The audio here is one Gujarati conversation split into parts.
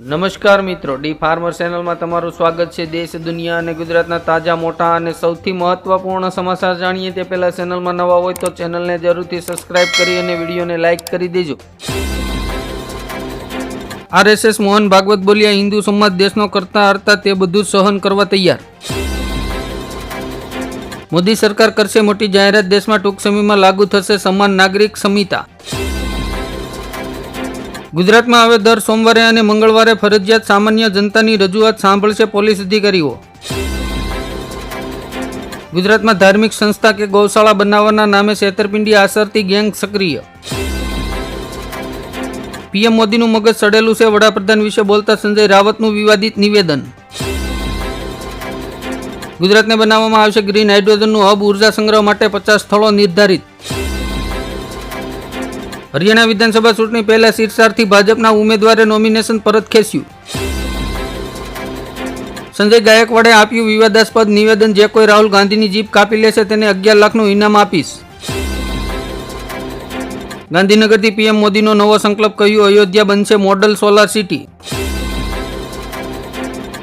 નમસ્કાર મિત્રો, ડી ફાર્મર ચેનલમાં તમારું સ્વાગત છે. દેશ, દુનિયા અને ગુજરાતના તાજા, મોટા અને સૌથી મહત્વપૂર્ણ સમાચાર જાણીએ તે પહેલા ચેનલમાં નવા હોય તો ચેનલને જરૂરથી સબસ્ક્રાઇબ કરી અને વિડીયોને લાઇક કરી દેજો. આરએસએસ મોહન ભાગવત બોલ્યા, હિન્દુ સમાજ દેશનો કરતા હરતા તે બધું સહન કરવા તૈયાર. મોદી સરકાર કરશે મોટી જાહેરાત, દેશમાં ટૂંક સમયમાં લાગુ થશે સમાન નાગરિક સંહિતા ગુજરાતમાં હવે દર સોમવારે અને મંગળવારે ફરજિયાત સામાન્ય જનતાની રજૂઆત સાંભળશે પોલીસ અધિકારીઓ. ગુજરાતમાં ધાર્મિક સંસ્થા કે ગૌશાળા બનાવવાના નામે છેતરપિંડી આસરતી ગેંગ સક્રિય. પીએમ મોદીનું મગજ સડેલું છે વડાપ્રધાન વિશે બોલતા સંજય રાવતનું વિવાદિત નિવેદન. ગુજરાતને બનાવવામાં આવશે ગ્રીન હાઇડ્રોજનનું હબ ઊર્જા સંગ્રહ માટે પચાસ સ્થળો નિર્ધારિત. હરિયાણા વિધાનસભા ચૂંટણી પહેલા શિરસારથી ભાજપના ઉમેદવારે નોમિનેશન પરત ખેંચ્યું. સંજય ગાયકવાડે આપ્યું વિવાદાસ્પદ નિવેદન, જે કોઈ રાહુલ ગાંધીની જીપ કાપી લેશે તેને અગિયાર લાખનું ઇનામ આપીશ. ગાંધીનગરથી પીએમ મોદીનો નવો સંકલ્પ કહ્યું, અયોધ્યા બનશે મોડલ સોલાર સિટી.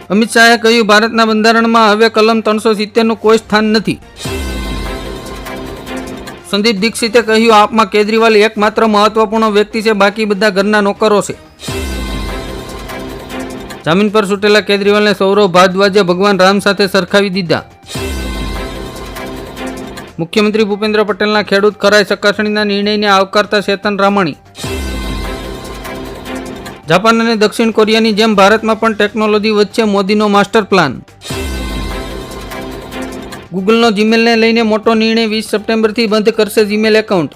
અમિત શાહે કહ્યું, ભારતના બંધારણમાં હવે કલમ ત્રણસો સિત્તેરનું કોઈ સ્થાન નથી. સંદીપ દીક્ષિતે કહ્યું, આપમાં કેજરીવાલ એકમાત્ર મહત્વપૂર્ણ વ્યક્તિ છે, બાકી બધા ઘરના નોકરો છે. જામીન પર છૂટેલા કેજરીવાલને સૌરવ ભારદ્વાજે ભગવાન રામ સાથે સરખાવી દીધા. મુખ્યમંત્રી ભૂપેન્દ્ર પટેલના ખેડૂત ખરાઈ ચકાસણીના નિર્ણયને આવકારતા ચેતન રામાણી. જાપાન અને દક્ષિણ કોરિયાની જેમ ભારતમાં પણ ટેકનોલોજી વચ્ચે મોદીનો માસ્ટર પ્લાન. ગૂગલનો જીમેલને લઈને મોટો નિર્ણય વીસ સપ્ટેમ્બરથી બંધ કરશે જીમેલ એકાઉન્ટ.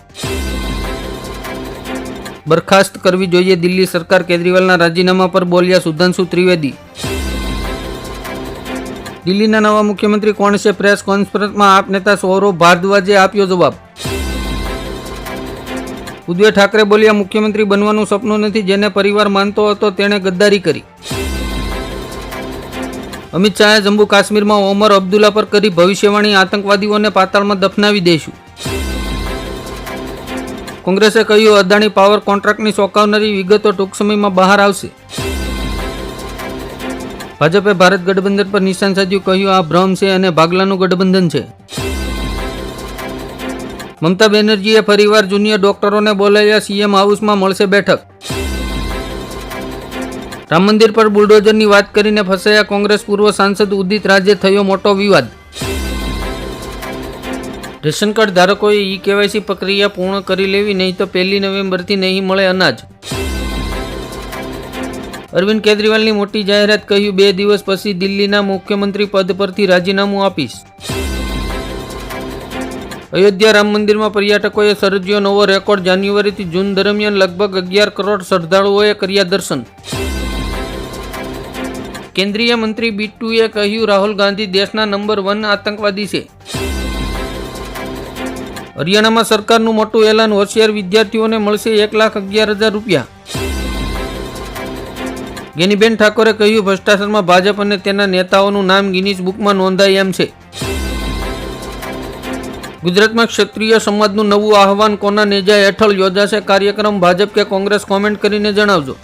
બરખાસ્ત કરવી જોઈએ દિલ્હી સરકાર કેજરીવાલના રાજીનામા પર બોલ્યા સુધાંશુ ત્રિવેદી. દિલ્હીના નવા મુખ્યમંત્રી કોણ છે પ્રેસ કોન્ફરન્સમાં આપ નેતા સૌરવ ભારદ્વાજે આપ્યો જવાબ. ઉદ્ધવ ઠાકરે બોલ્યા મુખ્યમંત્રી બનવાનું સપનું નથી, જેને પરિવાર માનતો હતો તેણે ગદ્દારી કરી. અમિત શાહે જમ્મુ કાશ્મીરમાં ઓમર અબ્દુલ્લા પર કરી ભવિષ્યવાણી આતંકવાદીઓને પાતાળમાં દફનાવી દઈશું કોંગ્રેસે કહ્યું, અદાણી પાવર કોન્ટ્રાક્ટની ચોંકાવનારી વિગતો ટૂંક સમયમાં બહાર આવશે. ભાજપે ભારત ગઠબંધન પર નિશાન સાધ્યું, કહ્યું, આ ભ્રમ છે અને ભાગલાનું ગઠબંધન છે. મમતા બેનર્જીએ ફરીવાર જુનિયર ડોક્ટરોને બોલાવ્યા, સીએમ હાઉસમાં મળશે બેઠક. રામ મંદિર પર બુલડોઝરની વાત કરીને ફસાયા કોંગ્રેસ પૂર્વ સાંસદ ઉદિત રાજે થયો મોટો વિવાદ. રેશન કાર્ડ ધારકોએ ઈ કેવાયસી પ્રક્રિયા પૂર્ણ કરી લેવી, નહીં તો પહેલી નવેમ્બરથી નહીં મળે અનાજ. અરવિંદ કેજરીવાલની મોટી જાહેરાત કહ્યું, બે દિવસ પછી દિલ્હીના મુખ્યમંત્રી પદ પરથી રાજીનામું આપીશ. અયોધ્યા રામ મંદિરમાં પર્યટકોએ સર્જ્યો નવો રેકોર્ડ જાન્યુઆરીથી જૂન દરમિયાન લગભગ અગિયાર કરોડ શ્રદ્ધાળુઓએ કર્યા દર્શન. કેન્દ્રીય મંત્રી બિટ્ટુએ કહ્યું, રાહુલ ગાંધી દેશના નંબર વન આતંકવાદી છે. હરિયાણામાં સરકારનું મોટું એલાન, હોશિયાર વિદ્યાર્થીઓને મળશે એક લાખ અગિયાર હજાર રૂપિયા. ગેનીબેન ઠાકોરે કહ્યું, ભ્રષ્ટાચારમાં ભાજપ અને તેના નેતાઓનું નામ ગિનીસ બુકમાં નોંધાય એમ છે. ગુજરાતમાં ક્ષત્રિય સમાજનું નવું આહવાન કોના નેજા હેઠળ યોજાશે? કાર્યક્રમ ભાજપ કે કોંગ્રેસ? કોમેન્ટ કરીને જણાવજો.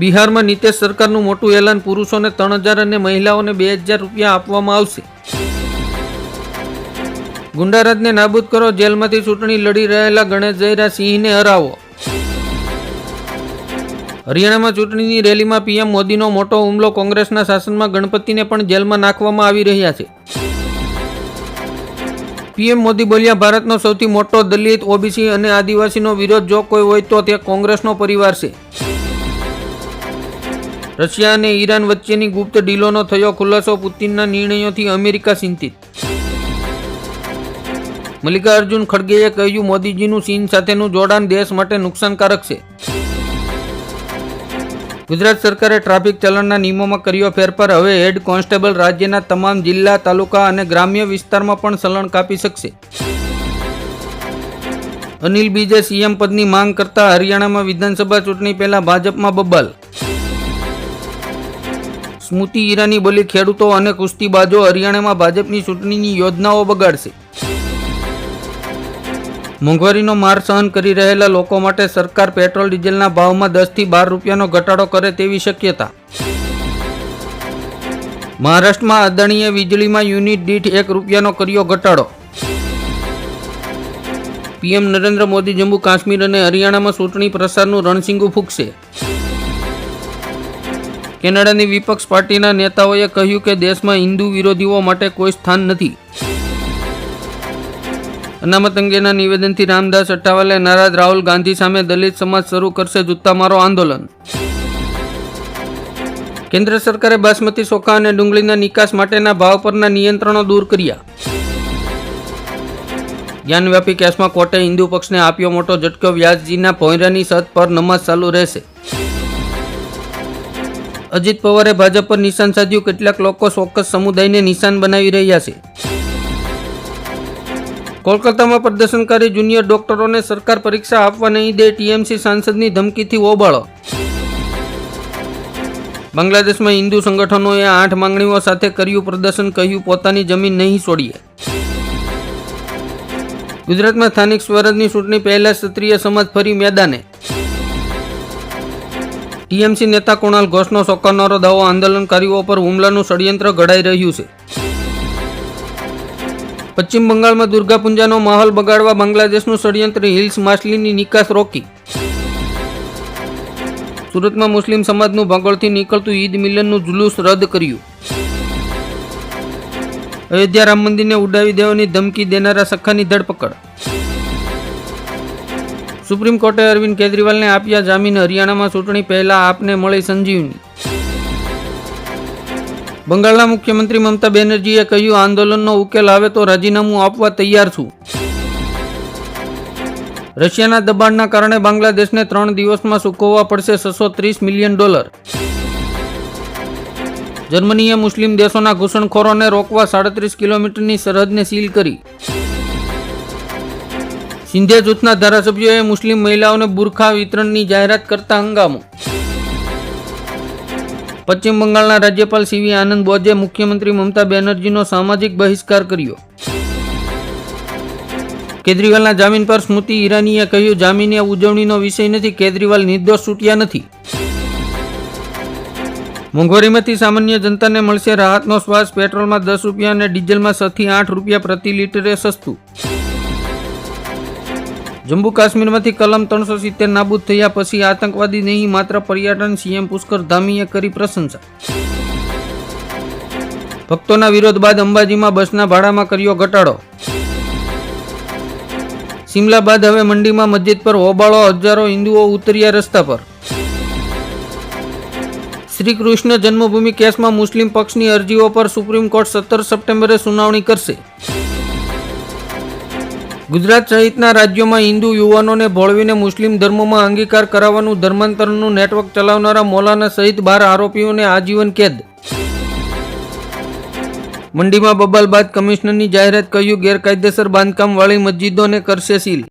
બિહારમાં નીતિશ સરકારનું મોટું એલાન પુરુષોને ત્રણ હજાર અને મહિલાઓને બે હજાર રૂપિયા આપવામાં આવશે. ગુંડારાજને નાબૂદ કરો, જેલમાંથી ચૂંટણી લડી રહેલા ગણેશ જયરા સિંહને હરાવો. હરિયાણામાં ચૂંટણીની રેલીમાં પીએમ મોદીનો મોટો હુમલો કોંગ્રેસના શાસનમાં ગણપતિને પણ જેલમાં નાખવામાં આવી રહ્યા છે. પીએમ મોદી બોલ્યા, ભારતનો સૌથી મોટો દલિત, ઓબીસી અને આદિવાસીનો વિરોધ જો કોઈ હોય તો તે કોંગ્રેસનો પરિવાર છે. રશિયા અને ઈરાન વચ્ચેની ગુપ્ત ડીલોનો થયો ખુલાસો પુતિનના નિર્ણયોથી અમેરિકા ચિંતિત. મલ્લિકાર્જુન ખડગેએ કહ્યું, મોદીજીનું ચીન સાથેનું જોડાણ દેશ માટે નુકસાનકારક છે. ગુજરાત સરકારે ટ્રાફિક ચલણના નિયમોમાં કર્યો ફેરફાર. હવે હેડ કોન્સ્ટેબલ રાજ્યના તમામ જિલ્લા, તાલુકા અને ગ્રામ્ય વિસ્તારમાં પણ ચલણ કાપી શકશે. અનિલ બીજે સીએમ પદની માંગ કરતા હરિયાણામાં વિધાનસભા ચૂંટણી પહેલા ભાજપમાં બબાલ સ્મૃતિ ઈરાની બોલી, ખેડૂતો અને કુસ્તીબાજો હરિયાણામાં ભાજપની ચૂંટણીની યોજનાઓ બગાડશે. મોંઘવારીનો માર સહન કરી રહેલા લોકો માટે સરકાર પેટ્રોલ ડીઝલના ભાવમાં દસથી બાર રૂપિયાનો ઘટાડો કરે તેવી શક્યતા. મહારાષ્ટ્રમાં અદાણીએ વીજળીમાં યુનિટ દીઠ એક રૂપિયાનો કર્યો ઘટાડો. પીએમ નરેન્દ્ર મોદી જમ્મુ કાશ્મીર અને હરિયાણામાં ચૂંટણી પ્રસારનું રણસિંગુ ફૂંકશે. કેનેડાની વિપક્ષ પાર્ટીના નેતાઓએ કહ્યું કે દેશમાં હિન્દુ વિરોધીઓ માટે કોઈ સ્થાન નથી. અનામત અંગેના નિવેદનથી રામદાસ અઠાવાલે નારાજ રાહુલ ગાંધી સામે દલિત સમાજ શરૂ કરશે જૂતામારો આંદોલન. કેન્દ્ર સરકારે બાસમતી ચોખા અને ડુંગળીના નિકાસ માટેના ભાવ પરના નિયંત્રણો દૂર કર્યા. જ્ઞાનવ્યાપી કેસમાં કોર્ટે હિન્દુ પક્ષને આપ્યો મોટો ઝટકો વ્યાસજીના ભોંયરાની સત પર નમાઝ ચાલુ રહેશે. અજીત પવારે ભાજપ પર નિશાન સાધ્યું. કેટલાક લોકો ચોક્કસ સમુદાયને નિશાન બનાવી રહ્યા છે. કોલકાતામાં પ્રદર્શનકારી જુનિયર ડોક્ટરોને સરકાર પરીક્ષા આપવા નહીં દે ટીએમસી સાંસદની ધમકીથી ઓબાળો બાંગ્લાદેશમાં હિન્દુ સંગઠનોએ આઠ માંગણીઓ સાથે કર્યું પ્રદર્શન, કહ્યું પોતાની જમીન નહીં છોડીએ. ગુજરાતમાં સ્થાનિક સ્વરાજની ચૂંટણી પહેલા ક્ષત્રિય સમાજ ફરી મેદાને. ટીએમસી નેતા કુણાલ ઘોષનો સોંકાનારો દાવો આંદોલનકારીઓ પર હુમલાનું ષડયંત્ર ઘડાઈ રહ્યું છે. પશ્ચિમ બંગાળમાં દુર્ગાપૂંજાનો માહોલ બગાડવા બાંગ્લાદેશનું ષડયંત્ર હિલ્સ માછલીની નિકાસ રોકી. સુરતમાં મુસ્લિમ સમાજનું ભાગોળથી નીકળતું ઈદ મિલનનું જુલુસ રદ કર્યું. અયોધ્યા રામ મંદિરને ઉડાવી દેવાની ધમકી દેનારા સખાની ધરપકડ. સુપ્રીમ કોર્ટે અરવિંદ કેજરીવાલને આપ્યા જામીન. હરિયાણામાં ચૂંટણી પહેલા આપને મળી સંજીવની. બંગાળના મુખ્યમંત્રી મમતા બેનર્જીએ કહ્યું, આંદોલનનો ઉકેલ આવે તો રાજીનામું આપવા તૈયાર છું. રશિયાના દબાણના કારણે બાંગ્લાદેશને ત્રણ દિવસમાં ચૂકવવા પડશે છસો ત્રીસ મિલિયન ડોલર. જર્મનીએ મુસ્લિમ દેશોના ઘૂસણખોરોને રોકવા સાડત્રીસ કિલોમીટરની સરહદને સીલ કરી. સિંધિયા જૂથના ધારાસભ્યોએ મુસ્લિમ મહિલાઓને બુરખા વિતરણની જાહેરાત કરતા હંગામો. પશ્ચિમ બંગાળના રાજ્યપાલ સીવી આનંદ બોજે મુખ્યમંત્રી મમતા બેનર્જીનો સામાજિક બહિષ્કાર કર્યો. કેજરીવાલના જામીન પર સ્મૃતિ ઈરાનીએ કહ્યું, જામીન એ ઉજવણીનો વિષય નથી, કેજરીવાલ નિર્દોષ છૂટ્યા નથી. મોંઘવારીમાંથી સામાન્ય જનતાને મળશે રાહતનો શ્વાસ, પેટ્રોલમાં દસ રૂપિયા અને ડીઝલમાં છથી આઠ રૂપિયા પ્રતિ લીટરે સસ્તું. જમ્મુ કાશ્મીરમાંથી કલમ ત્રણસો સિત્તેર નાબૂદ થયા પછી આતંકવાદી નહીં માત્ર પર્યટન સીએમ પુષ્કર ધામીએ કરી પ્રશંસા. ભક્તોના વિરોધ બાદ અંબાજીમાં બસના ભાડામાં કર્યો ઘટાડો. સિમલા બાદ હવે મંડીમાં મસ્જિદ પર હોબાળો હજારો હિન્દુઓ ઉતર્યા રસ્તા પર. શ્રી કૃષ્ણ જન્મભૂમિ કેસમાં મુસ્લિમ પક્ષની અરજીઓ પર સુપ્રીમ કોર્ટ સત્તર સપ્ટેમ્બરે સુનાવણી કરશે. ગુજરાત સહિતના રાજ્યોમાં હિન્દુ યુવાનોને ભોળવીને મુસ્લિમ ધર્મમાં અંગીકાર કરાવવાનું ધર્માંતરણનું નેટવર્ક ચલાવનારા મૌલાના સહિત બાર આરોપીઓને આજીવન કેદ. મંડીમાં બબાલ બાદ કમિશનરની જાહેરાત કહ્યું, ગેરકાયદેસર બાંધકામવાળી મસ્જિદોને કરશે સીલ.